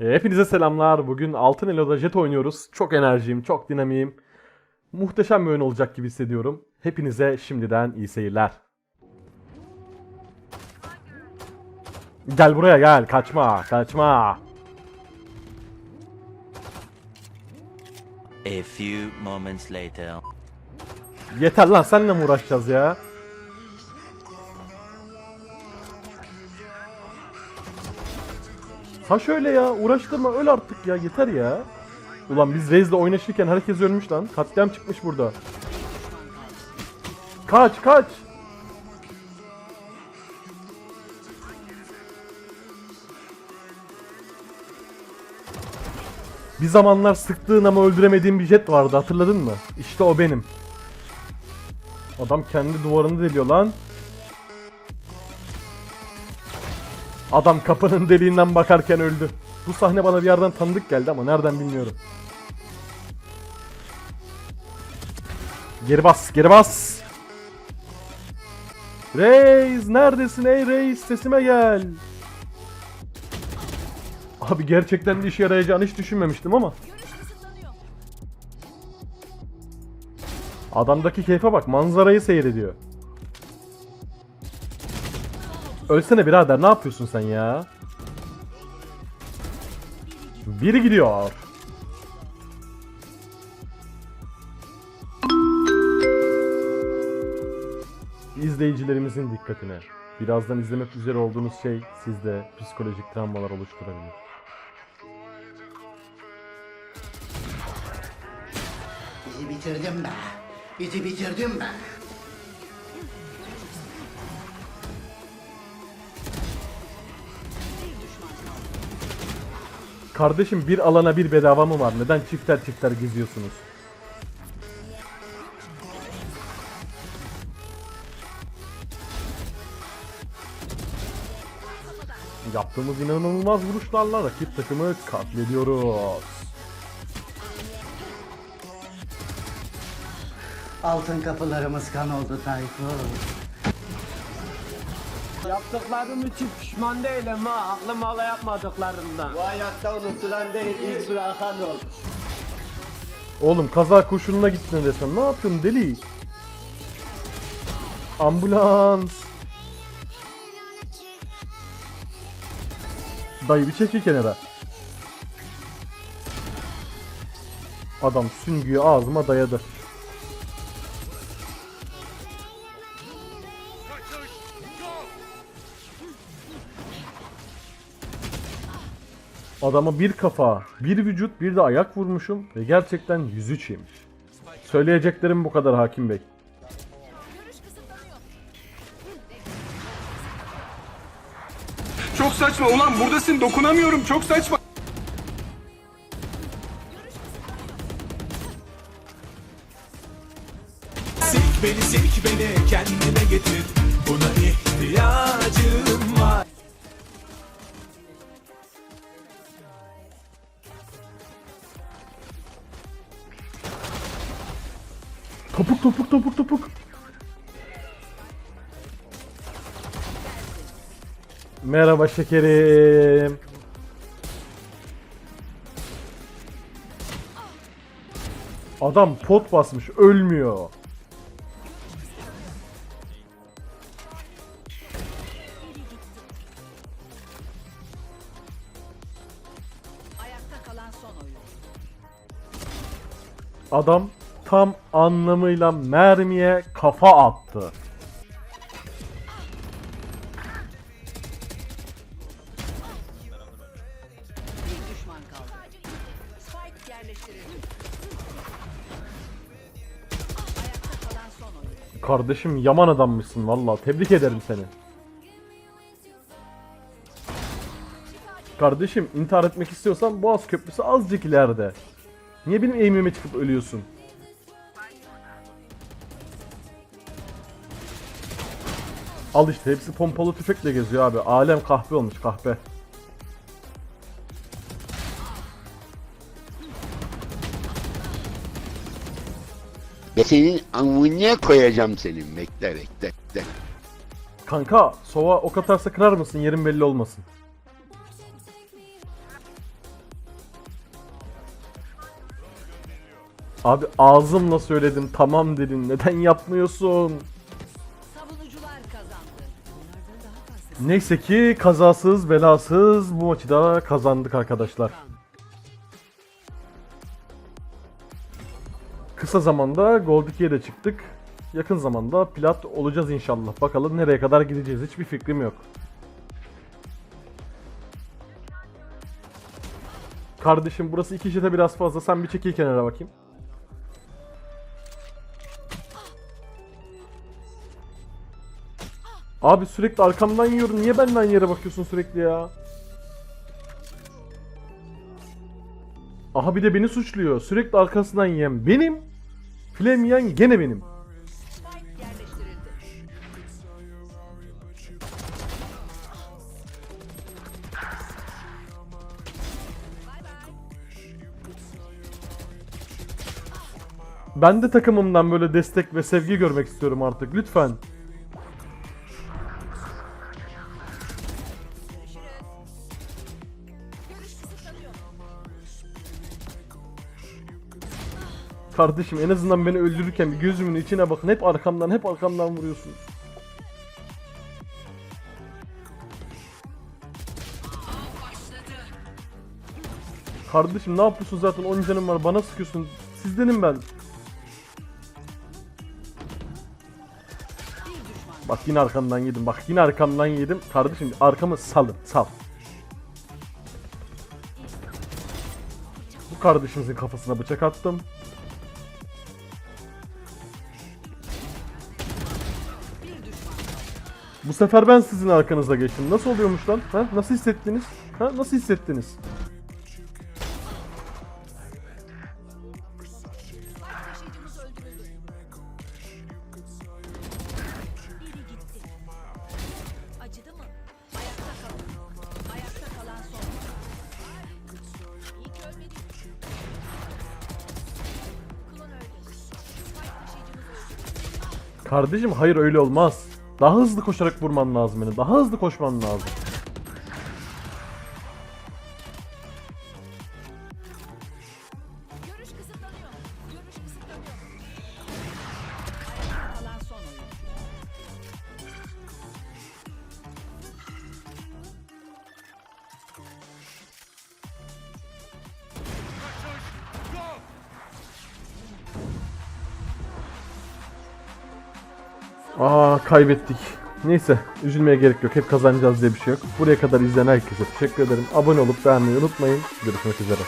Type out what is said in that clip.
E, Hepinize selamlar. Bugün Altın Elo'da Jet oynuyoruz. Çok enerjiyim, çok dinamiyim. Muhteşem bir oyun olacak gibi hissediyorum. Hepinize şimdiden iyi seyirler. Gel buraya gel. Kaçma, kaçma. A few moments later. Yeter lan seninle mi uğraşacağız ya? Ha şöyle ya uğraştırma öl artık ya yeter ya. Ulan biz Rez'le oynaşırken herkes ölmüş lan. Katliam çıkmış burada. Kaç kaç. Bir zamanlar sıktığın ama öldüremediğin bir jet vardı hatırladın mı? İşte o benim. Adam kendi duvarını deliyor lan. Adam kapının deliğinden bakarken öldü. Bu sahne bana bir yerden tanıdık geldi ama nereden bilmiyorum. Geri bas, geri bas. Reis neredesin ey reis sesime gel. Abi gerçekten de işe yarayacağını hiç düşünmemiştim ama. Adamdaki keyfe bak manzarayı seyrediyor. Ölsene birader ne yapıyorsun sen ya? Biri gidiyor. İzleyicilerimizin dikkatine. Birazdan izlemek üzere olduğunuz şey sizde psikolojik travmalar oluşturabilir. Bizi bitirdin be. Bizi bitirdin be. Kardeşim bir alana bir bedava mı var? Neden çifter çifter geziyorsunuz? Yaptığımız inanılmaz vuruşlarla rakip takımı katlediyoruz. Altın kapılarımız kan oldu Tayfun. Yaptıklarım için pişman değilim ha. Aklım hala yapmadıklarımdan. Bu hayatta unutulan değil, iz bırakan olur. Oğlum kaza kurşununa gittin resmen. Ne yapıyorsun deli? Ambulans. Dayı bir çekil kenara. Adam süngüyü ağzıma dayadı. Adama bir kafa, bir vücut, bir de ayak vurmuşum ve gerçekten 103 yemiş. Söyleyeceklerim bu kadar Hakim Bey. Çok saçma ulan buradasın dokunamıyorum çok saçma. Sik beni sik beni kendine getir Buna ihtiyacım Topuk topuk topuk topuk. Merhaba şekerim. Adam pot basmış ölmüyor. Adam tam anlamıyla mermiye kafa attı. Kardeşim yaman adammışsın vallahi tebrik ederim seni. Kardeşim intihar etmek istiyorsan Boğaz Köprüsü azıcık ileride. Niye benim eğimime çıkıp ölüyorsun? Al işte hepsi pompalı tüfekle geziyor abi. Alem kahpe olmuş kahpe. Ve senin amına koyacağım senin. Bekle bekle bekle. Kanka sova ok atarsa kırar mısın yerin belli olmasın. Abi ağzımla söyledim tamam dedin neden yapmıyorsun? Neyse ki kazasız belasız bu maçı da kazandık arkadaşlar. Kısa zamanda Gold 2'ye de çıktık. Yakın zamanda plat olacağız inşallah. Bakalım nereye kadar gideceğiz hiçbir fikrim yok. Kardeşim burası iki jete biraz fazla. Sen bir çekil kenara bakayım. Abi sürekli arkamdan yiyorum. Niye benden yere bakıyorsun sürekli ya? Aha bir de beni suçluyor. Sürekli arkasından yiyen benim. Flame yiyen gene benim. Ben de takımımdan böyle destek ve sevgi görmek istiyorum artık. Lütfen. Kardeşim en azından beni öldürürken bir gözümün içine bakın. Hep arkamdan, hep arkamdan vuruyorsun. Kardeşim ne yapıyorsun zaten 10 canım var bana sıkıyorsun. Sizdenim ben. Bak yine arkamdan yedim. Bak yine arkamdan yedim. Kardeşim arkamı salın. Sal. Bu kardeşimizin kafasına bıçak attım. Bu sefer ben sizin arkanızda geçtim. Nasıl oluyormuş lan? Ha? Nasıl hissettiniz? Ha? Nasıl hissettiniz? Kardeşim hayır öyle olmaz. Daha hızlı koşarak vurman lazım beni. Daha hızlı koşman lazım. Aa kaybettik. Neyse üzülmeye gerek yok. Hep kazanacağız diye bir şey yok. Buraya kadar izleyen herkese teşekkür ederim. Abone olup beğenmeyi unutmayın. Görüşmek üzere.